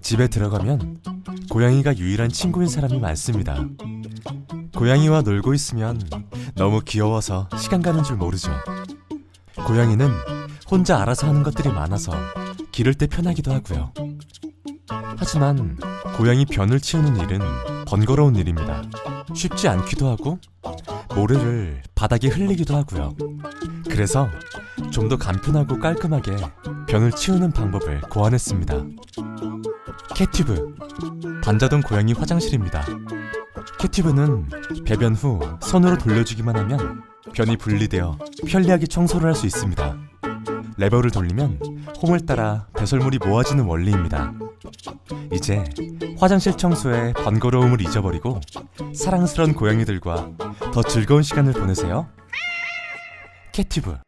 집에 들어가면 고양이가 유일한 친구인 사람이 많습니다. 고양이와 놀고 있으면 너무 귀여워서 시간 가는 줄 모르죠. 고양이는 혼자 알아서 하는 것들이 많아서 기를 때 편하기도 하고요. 하지만 고양이 변을 치우는 일은 번거로운 일입니다. 쉽지 않기도 하고 모래를 바닥에 흘리기도 하고요. 그래서 좀 더 간편하고 깔끔하게 변을 치우는 방법을 고안했습니다. 캣튜브 반자동 고양이 화장실입니다. 캣튜브는 배변 후 손으로 돌려주기만 하면 변이 분리되어 편리하게 청소를 할 수 있습니다. 레버를 돌리면 홈을 따라 배설물이 모아지는 원리입니다. 이제 화장실 청소에 번거로움을 잊어버리고 사랑스런 고양이들과 더 즐거운 시간을 보내세요. 캣튜브